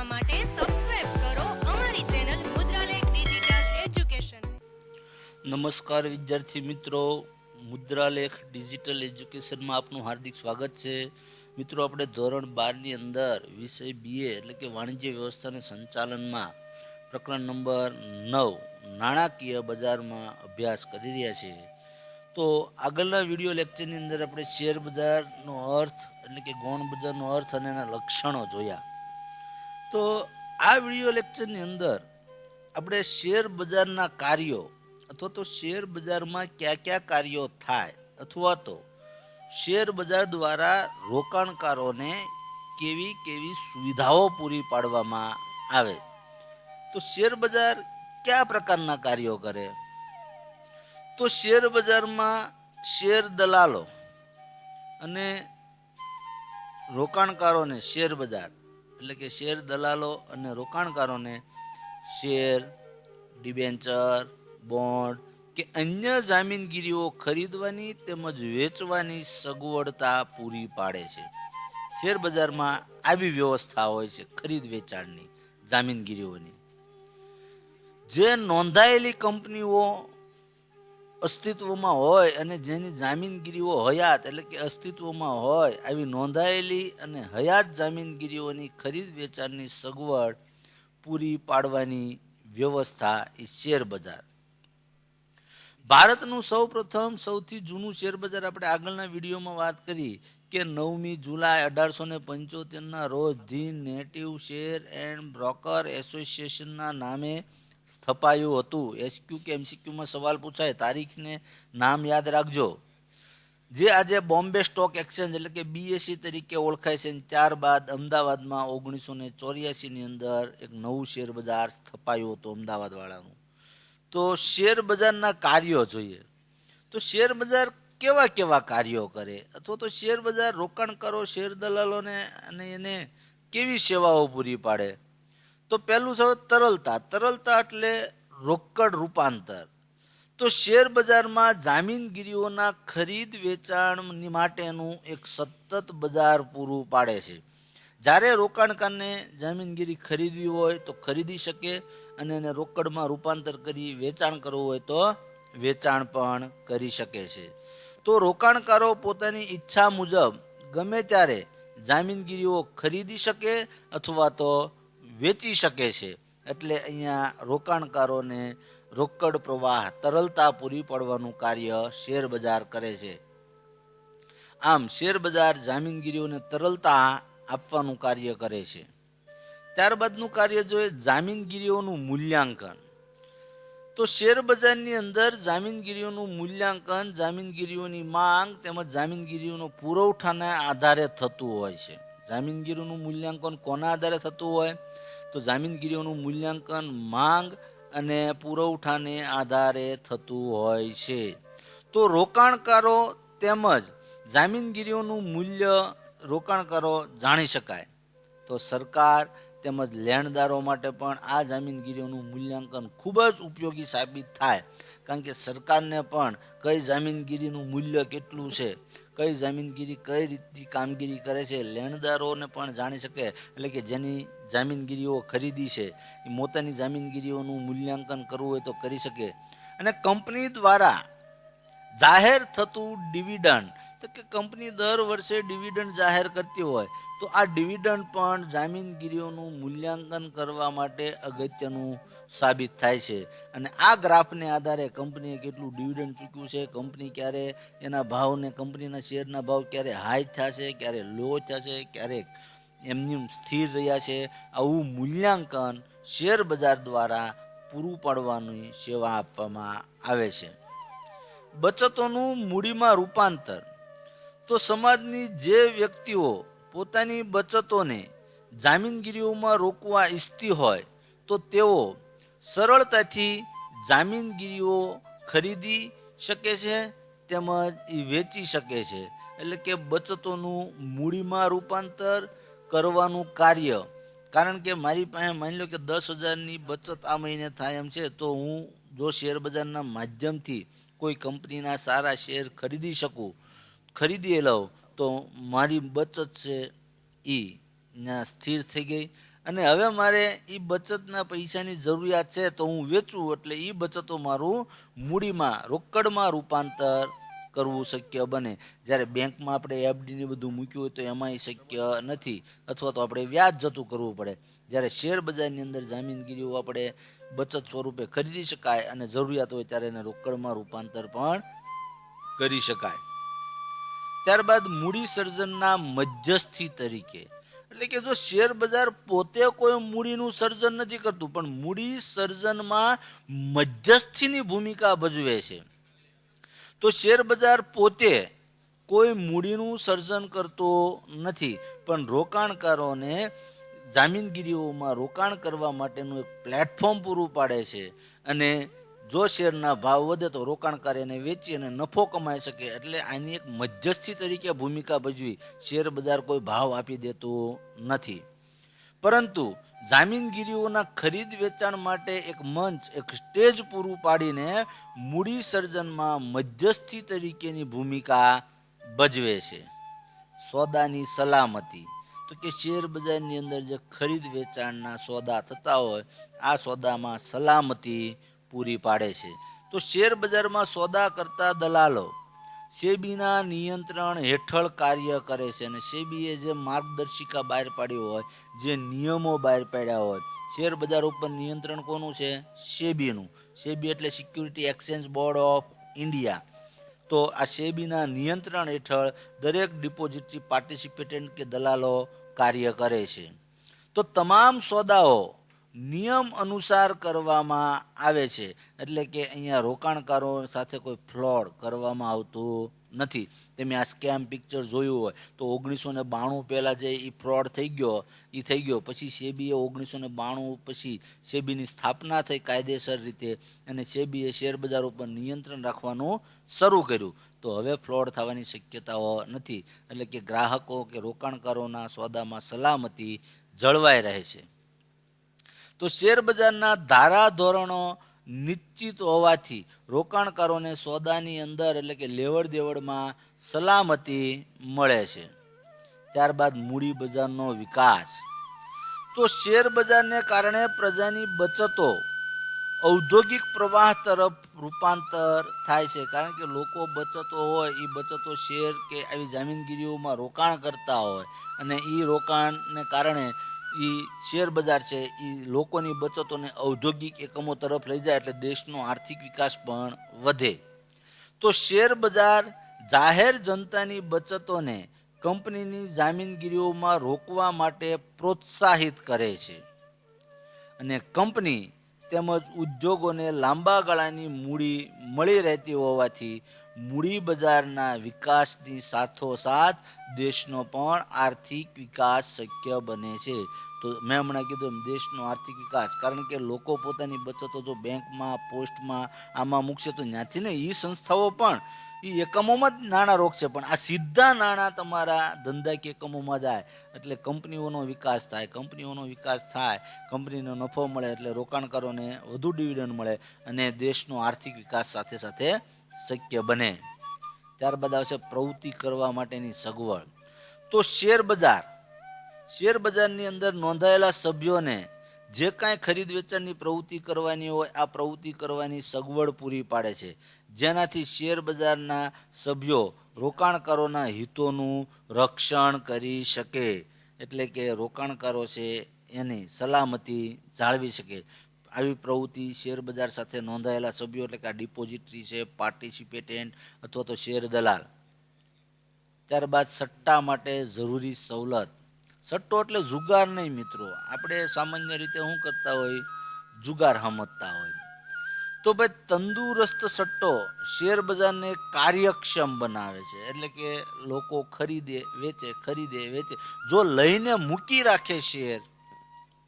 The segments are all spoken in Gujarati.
જોવા માટે સબસ્ક્રાઇબ કરો અમારી ચેનલ મુદ્રાલેખ ડિજિટલ એજ્યુકેશન નમસ્કાર વિદ્યાર્થી મિત્રો, મુદ્રાલેખ ડિજિટલ એજ્યુકેશનમાં આપનું હાર્દિક સ્વાગત છે. મિત્રો, આપણે ધોરણ બારની અંદર વિષય બીએ એટલે કે વાણિજ્ય વ્યવસ્થાના સંચાલનમાં પ્રકરણ નંબર નવ, નાણાકીય બજારમાં અભ્યાસ કરી રહ્યા છીએ તો આગળના વીડિયો લેક્ચરની અંદર આપણે શેર બજારનો અર્થ એટલે કે ગૌણ બજારનો અર્થ અને એના લક્ષણો જોયા. તો આ વીડિયો લેક્ચરની અંદર આપણે શેર બજારના કાર્યો અથવા તો શેર બજારમાં કયા કયા કાર્યો થાય અથવા તો શેર બજાર દ્વારા રોકાણકારોને કેવી કેવી સુવિધાઓ પૂરી પાડવામાં આવે. તો શેર બજાર કયા પ્રકારના કાર્યો કરે? તો શેર બજારમાં શેર દલાલો અને રોકાણકારોને શેર બજાર એટલે કે શેર દલાલો અને રોકાણકારોને શેર, ડિબેન્ચર, બોન્ડ કે અન્ય જામીનગીરીઓ ખરીદવાની તેમજ વેચવાની સગવડતા પૂરી પાડે છે. શેર બજારમાં આવી વ્યવસ્થા હોય છે ખરીદ વેચાણની, જામીનગીરીઓની. જે નોંધાયેલી કંપનીઓ અસ્તિત્વમાં હોય અને જેની જામીનગીરીઓ હયાત એટલે કે અસ્તિત્વમાં હોય, આવી નોંધાયેલી અને હયાત જામીનગીરીઓની ખરીદ વેચાણની સગવડ પૂરી પાડવાની વ્યવસ્થા એ શેર બજાર. ભારતનું સૌ પ્રથમ સૌથી જૂનું શેર બજાર આપણે આગળના વિડીયોમાં વાત કરી કે નવમી જુલાઈ અઢારસો ને પંચોતેરના રોજ the native share and broker એસોસિએશનના નામે સ્થપાયું હતું. એસક્યુ કે એમસીક્યુમાં સવાલ પૂછાય. તારીખને નામ યાદ રાખજો. જે આજે બોમ્બે સ્ટોક એક્સચેન્જ એટલે કે બીએસસી તરીકે ઓળખાય છે ત્યારબાદ અમદાવાદમાં ઓગણીસો ને ચોર્યાસીની અંદર એક નવું શેર બજાર સ્થપાયું હતું અમદાવાદવાળાનું. તો શેર બજારના કાર્યો જોઈએ. તો શેર બજાર કેવા કેવા કાર્યો કરે? અથવા તો શેર બજાર રોકાણકારો, શેર દલાલોને અને એને કેવી સેવાઓ પૂરી પાડે? તો પહેલું છે તરલતા. તરલતા એટલે રોકડ રૂપાંતર. તો શેર બજારમાં જામીનગીરીઓના ખરીદ વેચાણ માટેનું એક સતત બજાર પૂરું પાડે છે. જ્યારે રોકાણકારને જામીનગીરી ખરીદવી હોય તો ખરીદી શકે અને એને રોકડમાં રૂપાંતર કરી વેચાણ કરવું હોય તો વેચાણ પણ કરી શકે છે. તો રોકાણકારો પોતાની ઈચ્છા મુજબ ગમે ત્યારે જામીનગીરીઓ ખરીદી શકે અથવા તો વેચી શકે છે. એટલે અહીંયા રોકાણકારોને રોકડ પ્રવાહ તરલતા પૂરી પાડવાનું કાર્ય શેર બજાર કરે છે. આમ શેર બજાર જામીનગીરીઓને તરલતા આપવાનું કાર્ય કરે છે. ત્યારબાદનું કાર્ય જોઈએ જામીનગીરીઓનું મૂલ્યાંકન. તો શેર બજારની અંદર જામીનગીરીઓનું મૂલ્યાંકન જામીનગીરીઓની માંગ તેમજ જામીનગીરીઓનો પુરવઠાના આધારે થતું હોય છે. જામીનગીરીનું મૂલ્યાંકન કોના આધારે થતું હોય? તો જામીનગીરીઓનું મૂલ્યાંકન માંગ અને પુરવઠાને આધારે થતું હોય છે. તો રોકાણકારો તેમજ જામીનગીરીઓનું મૂલ્ય રોકાણકારો જાણી શકાય. તો સરકાર તેમજ લેણદારો માટે પણ આ જામીનગીરીઓનું મૂલ્યાંકન ખૂબ જ ઉપયોગી સાબિત થાય. કારણ કે સરકારને પણ કઈ જામીનગીરીનું મૂલ્ય કેટલું છે કઈ જામીનગીરી કઈ રીતની કામગીરી કરે છે, લેણદારોને પણ જાણી શકે, એટલે કે જેની જામીનગીરીઓ ખરીદી છે, એ પોતાની જામીનગીરીઓનું મૂલ્યાંકન કરવું હોય તો કરી શકે. અને કંપની દ્વારા જાહેર થતું ડિવિડન્ડ તો કે કંપની દર વર્ષે ડિવિડન્ડ જાહેર કરતી હોય, તો આ ડિવિડન્ડ પણ જામીનગીરીઓનું મૂલ્યાંકન કરવા માટે અગત્યનું સાબિત થાય છે. અને આ ગ્રાફને આધારે કંપનીએ કેટલું ડિવિડન્ડ ચૂક્યું છે, કંપની ક્યારે એના ભાવને, કંપનીના શેરના ભાવ ક્યારે હાઈ થશે, ક્યારે લો થશે ક્યારેક એમની સ્થિર રહ્યા છે, આવું મૂલ્યાંકન શેર બજાર દ્વારા પૂરું પાડવાની સેવા આપવામાં આવે છે. બચતોનું મૂડીમાં રૂપાંતર. તો સમાજની જે વ્યક્તિઓ પોતાની બચતોને જામીનગીરીઓમાં રોકવા ઈચ્છતી હોય, તો તેઓ સરળતાથી જામીનગીરીઓ ખરીદી શકે છે તેમજ વેચી શકે છે. એટલે કે બચતોનું મૂડીમાં રૂપાંતર કરવાનું કાર્ય. કારણ કે મારી પાસે માની લો કે દસ હજારની બચત આ મહિને થાય એમ છે, તો હું જો શેર બજારના માધ્યમથી કોઈ કંપનીના સારા શેર ખરીદી શકું ખરીદી લઉં તો મારી બચત છે એ ત્યાં સ્થિર થઈ ગઈ. અને હવે મારે એ બચતના પૈસાની જરૂરિયાત છે, તો હું વેચું, એટલે એ બચતો મારું મૂડીમાં, રોકડમાં રૂપાંતર કરવું શક્ય બને. જ્યારે બેંકમાં આપણે એફડીને બધું મૂક્યું હોય તો એમાંય શક્ય નથી. અથવા તો આપણે વ્યાજ જતું કરવું પડે. જ્યારે શેર બજારની અંદર જામીનગીરીઓ આપણે બચત સ્વરૂપે ખરીદી શકાય અને જરૂરિયાત હોય ત્યારે એને રોકડમાં રૂપાંતર પણ કરી શકાય. ત્યારબાદ મૂડી સર્જનના મધ્યસ્થી તરીકે. એટલે કે જો શેર બજાર પોતે કોઈ મૂડીનું સર્જન નથી કરતું, પણ મૂડી સર્જનમાં મધ્યસ્થીની ભૂમિકા ભજવે છે. તો શેર બજાર પોતે કોઈ મૂડીનું સર્જન કરતો નથી, પણ રોકાણકારોને જામીનગીરીઓમાં રોકાણ કરવા માટેનું એક પ્લેટફોર્મ પૂરું પાડે છે. અને જો શેરના ભાવ વધે તો રોકાણકાર એને વેચી અને નફો કમાઈ શકે એટલે આની એક મધ્યસ્થી તરીકે ભૂમિકા ભજવી શેર બજાર કોઈ ભાવ આપી દેતું નથી. પરંતુ જામીનગીરીઓના ખરીદ વેચાણ માટે એક મંચ, એક સ્ટેજ પૂરું પાડીને મૂડી સર્જનમાં મધ્યસ્થી તરીકેની ભૂમિકા ભજવે છે. સોદાની સલામતી. તો કે શેર બજારની અંદર જે ખરીદ વેચાણના સોદા થતા હોય, આ સોદામાં સલામતી પૂરી પાડે છે. તો શેર બજારમાં સોદા કરતા દલાલો સેબીના નિયંત્રણ હેઠળ કાર્ય કરે છે અને સેબીએ જે માર્ગદર્શિકા બહાર પાડી હોય, જે નિયમો બહાર પાડ્યા હોય, શેર બજાર ઉપર નિયંત્રણ કોનું છે? સેબીનું. સેબી એટલે security exchange board of India તો આ સેબીના નિયંત્રણ હેઠળ દરેક ડિપોઝિટથી પાર્ટિસિપેટન્ટ કે દલાલો કાર્ય કરે છે. તો તમામ સોદાઓ નિયમ અનુસાર કરવામાં આવે છે. એટલે કે અહીંયા રોકાણકારો સાથે કોઈ ફ્રોડ કરવામાં આવતું નથી. તમે આ સ્કેમ પિક્ચર જોયું હોય તો ઓગણીસો ને બાણું પહેલાં જે એ ફ્રોડ થઈ ગયો એ થઈ ગયો. પછી સેબીએ ઓગણીસો ને બાણું પછી સેબીની સ્થાપના થઈ કાયદેસર રીતે અને સેબીએ શેરબજાર ઉપર નિયંત્રણ રાખવાનું શરૂ કર્યું. તો હવે ફ્રોડ થવાની શક્યતાઓ નથી. એટલે કે ગ્રાહકો કે રોકાણકારોના સોદામાં સલામતી જળવાઈ રહે છે. તો શેર બજારના ધારા ધોરણો નિશ્ચિત હોવાથી રોકાણકારોને સોદાની અંદર એટલે કે લેવડ દેવડમાં સલામતી મળે છે. ત્યારબાદ મૂડી બજારનો વિકાસ. તો શેર બજારને કારણે પ્રજાની બચતો ઔદ્યોગિક પ્રવાહ તરફ રૂપાંતર થાય છે. કારણ કે લોકો બચતો હોય એ બચતો શેર કે આવી જામીનગીરીઓમાં રોકાણ કરતા હોય અને એ રોકાણને કારણે એ શેર બજાર છે એ લોકોની બચતોને ઔદ્યોગિક એકમો તરફ લઈ જાય એટલે દેશનો આર્થિક વિકાસ પણ વધે. તો શેર બજાર જાહેર જનતાની બચતોને કંપનીની જામીનગીરીઓમાં રોકવા માટે પ્રોત્સાહિત કરે છે. અને કંપની તેમજ ઉદ્યોગોને લાંબા ગાળાની મૂડી મળી રહેતી હોવાથી મૂડી બજારના વિકાસની સાથોસાથ દેશનો પણ આર્થિક વિકાસ શક્ય બને છે. તો મેં હમણાં કીધું એમ, દેશનો આર્થિક વિકાસ, કારણ કે લોકો પોતાની બચતો જો બેંકમાં, પોસ્ટમાં આમાં મૂકશે તો ત્યાંથી ને એ સંસ્થાઓ પણ એ એકમોમાં જ નાણાં રોકશે પણ આ સીધા નાણાં તમારા ધંધાકીય એકમોમાં જાય, એટલે કંપનીઓનો વિકાસ થાય, કંપનીઓનો વિકાસ થાય, કંપનીનો નફો મળે, એટલે રોકાણકારોને વધુ ડિવિડન્ડ મળે અને દેશનો આર્થિક વિકાસ સાથે સાથે શક્ય બને. ત્યારબાદ આવશે પ્રવૃત્તિ કરવા માટેની સગવડ. તો શેર બજાર. શેર બજારની અંદર નોંધાયેલા સભ્યોને જે કાંઈ ખરીદ વેચાણની પ્રવૃત્તિ કરવાની હોય, આ પ્રવૃત્તિ કરવાની સગવડ પૂરી પાડે છે. જેનાથી શેર બજારના સભ્યો રોકાણકારોના હિતોનું રક્ષણ કરી શકે. એટલે કે રોકાણકારો છે એની સલામતી જાળવી શકે. આવી પ્રવૃત્તિ શેર બજાર સાથે નોંધાયેલા સભ્યો એટલે કે આ ડિપોઝિટરી છે, પાર્ટિસિપેટેન્ટ અથવા તો શેર દલાલ. ત્યારબાદ સટ્ટા માટે જરૂરી સવલત. સટ્ટો એટલે જુગાર નહીં મિત્રો. આપણે સામાન્ય રીતે શું કરતા હોય? જુગાર સમજતા હોય. તો ભાઈ તંદુરસ્ત સટ્ટો શેર બજારને કાર્યક્ષમ બનાવે છે. એટલે કે લોકો ખરીદે, વેચે ખરીદે, વેચે. જો લઈને મૂકી રાખે શેર,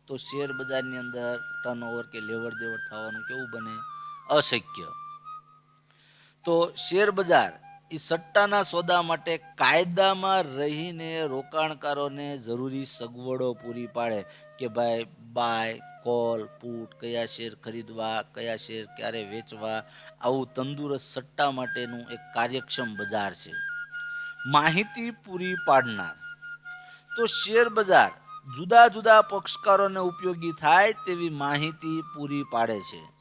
તો શેર બજારની અંદર ટર્નઓવર કે લેવડ દેવડ થવાનું કેવું બને? અશક્ય. તો શેર બજાર એ સટ્ટાના સોદા માટે કાયદામાં રહીને રોકાણકારોને જરૂરી સગવડો પૂરી પાડે કે ભાઈ બાય, કોલ, પુટ, કયા શેર ખરીદવા, કયા શેર ક્યારે વેચવા, આવું તંદુરસ્ત સટ્ટા માટેનું એક કાર્યક્ષમ બજાર છે. માહિતી પૂરી પાડનાર. તો શેર બજાર જુદા જુદા પક્ષકારોને ઉપયોગી થાય તેવી માહિતી પૂરી પાડે છે.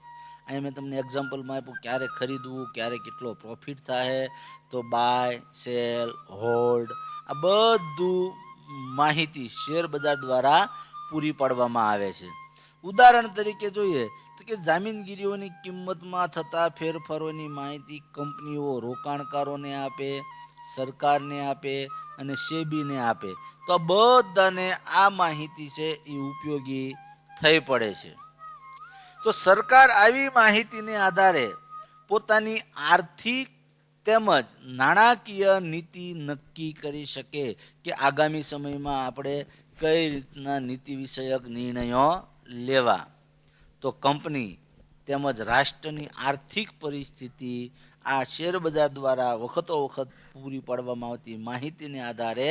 અહીં મેં તમને એક્ઝામ્પલમાં આપ્યું, ક્યારે ખરીદવું, ક્યારે કેટલો પ્રોફિટ થાય તો બાય સેલ હોલ્ડ આ બધું માહિતી શેર બજાર દ્વારા પૂરી પાડવામાં આવે છે. ઉદાહરણ તરીકે જોઈએ, તો કે જામીનગીરીઓની કિંમતમાં થતા ફેરફારોની માહિતી કંપનીઓ રોકાણકારોને આપે, સરકારને આપે અને સેબીને આપે. તો આ બધાને આ માહિતી છે, એ ઉપયોગી થઈ પડે છે. તો સરકાર આવી માહિતીને આધારે પોતાની આર્થિક તેમજ નાણાકીય નીતિ નક્કી કરી શકે કે આગામી સમયમાં આપણે કઈ રીતના નીતિ વિષયક નિર્ણયો લેવા. તો કંપની તેમજ રાષ્ટ્રની આર્થિક પરિસ્થિતિ આ શેર બજાર દ્વારા વખતો વખત પૂરી પાડવામાં આવતી માહિતીને આધારે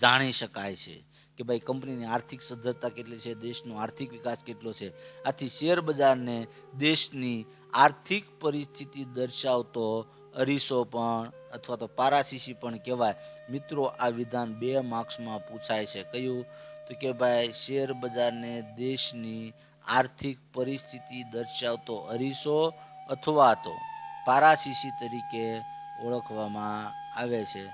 જાણી શકાય છે. કે ભાઈ કંપનીની આર્થિક સદ્ધરતા કેટલી છે, દેશનો આર્થિક વિકાસ કેટલો છે. આથી શેર બજારને દેશની આર્થિક પરિસ્થિતિ દર્શાવતો અરીસો પણ અથવા તો પારાશીશી પણ કહેવાય. મિત્રો, આ વિધાન બે માર્ક્સમાં પૂછાય છે. કયું? તો કે ભાઈ, શેર બજારને દેશની આર્થિક પરિસ્થિતિ દર્શાવતો અરીસો અથવા તો પારાશીશી તરીકે ઓળખવામાં આવે છે.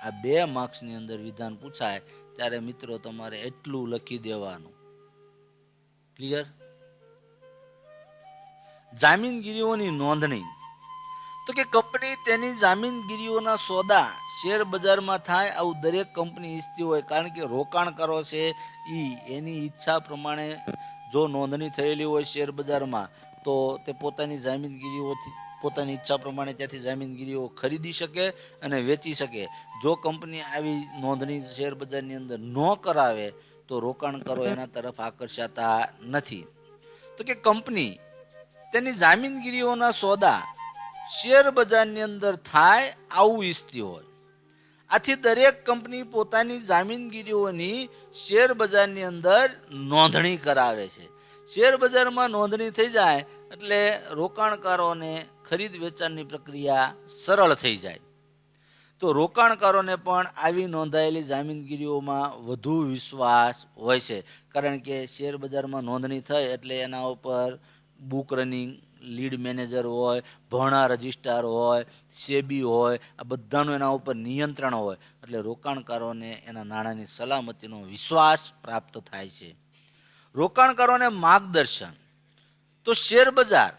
આ બે માર્ક્સની અંદર વિધાન પૂછાય. ત્યારે મિત્રો તમારે એટલું લખી દેવાનું. ક્લિયર જામીનગીરીઓની નોંધણી. તો કે કંપની તેની જામીનગીરીઓના સોદા શેર બજારમાં થાય આવું દરેક કંપની ઈચ્છતી હોય, કારણ કે રોકાણકારો છે એ એની ઈચ્છા પ્રમાણે જો નોંધણી થયેલી હોય શેર બજારમાં, તો તે પોતાની જામીનગીરીઓથી પોતાની ઈચ્છા પ્રમાણે ત્યાંથી જામીનગીરીઓ ખરીદી શકે અને વેચી શકે. જો કંપની આવી નોંધણી શેર બજારની અંદર ન કરાવે, તો રોકાણકારો એના તરફ આકર્ષાતા નથી. તો કે કંપની તેની જામીનગીરીઓના સોદા શેર બજારની અંદર થાય આવું ઈચ્છતી હોય. આથી દરેક કંપની પોતાની જામીનગીરીઓની શેર બજારની અંદર નોંધણી કરાવે છે. શેર બજારમાં નોંધણી થઈ જાય એટલે રોકાણકારોને ખરીદ વેચાણની પ્રક્રિયા સરળ થઈ જાય. તો રોકાણકારોને પણ આવી નોંધાયેલી જામીનગીરીઓમાં વધુ વિશ્વાસ હોય છે. કારણ કે શેર બજારમાં નોંધણી થઈ એટલે એના ઉપર બુક રનિંગ, લીડ મેનેજર હોય ભણા રજિસ્ટ્રાર હોય, સેબી હોય, આ બધાનું એના ઉપર નિયંત્રણ હોય. એટલે રોકાણકારોને એના નાણાંની સલામતીનો વિશ્વાસ પ્રાપ્ત થાય છે. રોકાણકારોને માર્ગદર્શન તો શેર બજાર.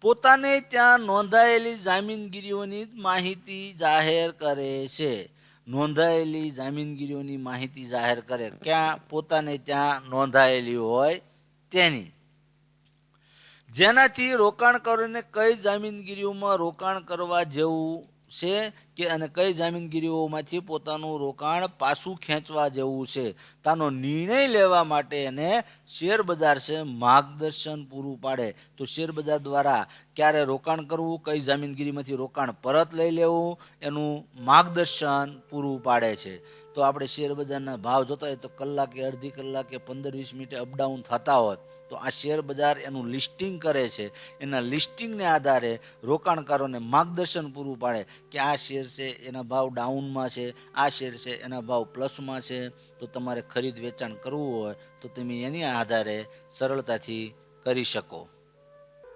પોતાને ત્યાં નોંધાયેલી જામીનગીરીઓની માહિતી જાહેર કરે છે. નોંધાયેલી જામીનગીરીઓની માહિતી જાહેર કરે. ક્યાં? પોતાને ત્યાં નોંધાયેલી હોય તેની. જેનાથી રોકાણકારોને કઈ જામીનગીરીઓમાં રોકાણ કરવા જેવું છે કે અને કઈ જામીનગીરીઓમાંથી પોતાનું રોકાણ પાછું ખેંચવા જેવું છે. તાનો નિર્ણય લેવા માટે એને શેરબજાર છે માર્ગદર્શન પૂરું પાડે. તો શેર બજાર દ્વારા ક્યારે રોકાણ કરવું, કઈ જામીનગીરીમાંથી રોકાણ પરત લઈ લેવું, એનું માર્ગદર્શન પૂરું પાડે છે. તો આપણે શેર બજારના ભાવ જોતા હોય તો કલાકે અડધી કલાકે પંદર વીસ મિનિટે અપડાઉન થતા હોય તો આ શેર બજાર એનું લિસ્ટિંગ કરે છે. એના લિસ્ટિંગને આધારે રોકાણકારોને માર્ગદર્શન પૂરું પાડે કે આ શેર છે એના ભાવ ડાઉનમાં છે, આ શેર છે એના ભાવ પ્લસમાં છે. તો તમારે ખરીદ વેચાણ કરવું હોય તો તમે એની આધારે સરળતાથી કરી શકો.